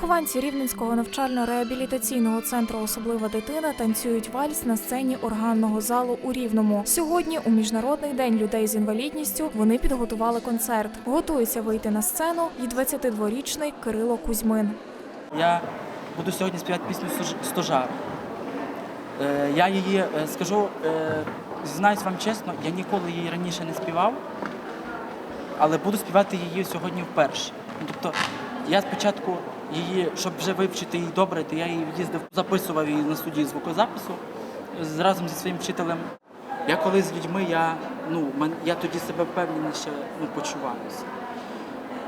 Вихованці Рівненського навчально-реабілітаційного центру Особлива дитина танцюють вальс на сцені органного залу у Рівному. Сьогодні, у міжнародний день людей з інвалідністю, вони підготували концерт. Готується вийти на сцену і 22-річний Кирило Кузьмин. Я буду сьогодні співати пісню Стожар. Е, Я її е, скажу, е, зізнаюсь вам чесно, я ніколи її раніше не співав, але буду співати її сьогодні вперше. Ну, Тобто я спочатку її, щоб вже вивчити її добре, то я її їздив, записував її на студії звукозапису разом зі своїм вчителем. Я коли з людьми, я, ну, я тоді себе впевненіше ну, почуваюся.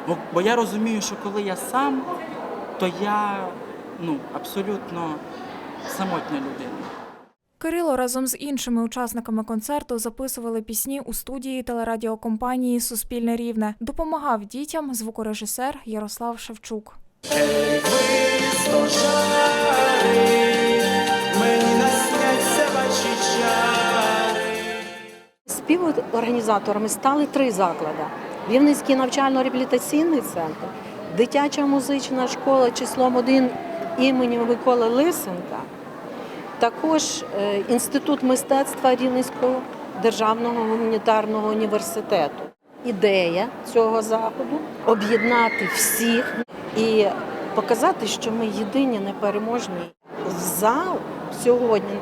Бо, бо я розумію, що коли я сам, то я ну, абсолютно самотня людина. Кирило разом з іншими учасниками концерту записували пісні у студії телерадіокомпанії Суспільне Рівне. Допомагав дітям звукорежисер Ярослав Шевчук. Співорганізаторами стали три заклади: Рівненський навчально-реабілітаційний центр, дитяча музична школа числом 1 імені Миколи Лисенка, також е, Інститут мистецтва Рівненського державного гуманітарного університету. Ідея цього заходу об'єднати всіх і показати, що ми єдині непереможні. Зал сьогодні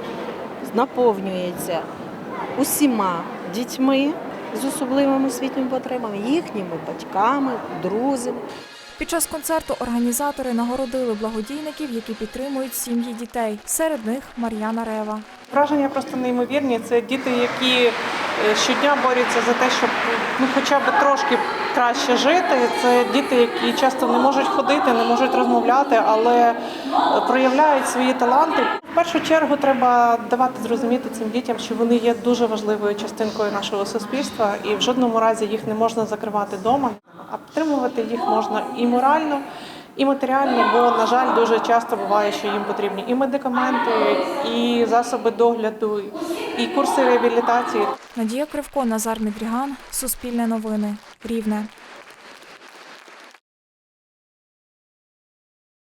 наповнюється усіма дітьми з особливими освітніми потребами, їхніми батьками, друзями. Під час концерту організатори нагородили благодійників, які підтримують сім'ї дітей. Серед них Мар'яна Рева. Враження просто неймовірні. Це діти, які е, щодня борються за те, щоб ну, хоча б трошки краще жити. Це діти, які часто не можуть ходити, не можуть розмовляти, але е, проявляють свої таланти. В першу чергу треба давати зрозуміти цим дітям, що вони є дуже важливою частинкою нашого суспільства, і в жодному разі їх не можна закривати вдома. А підтримувати їх можна і морально, і матеріально, бо, на жаль, дуже часто буває, що їм потрібні і медикаменти, і засоби догляду, і курси реабілітації. Надія Кривко, Назар Мідріган, Суспільне новини, Рівне.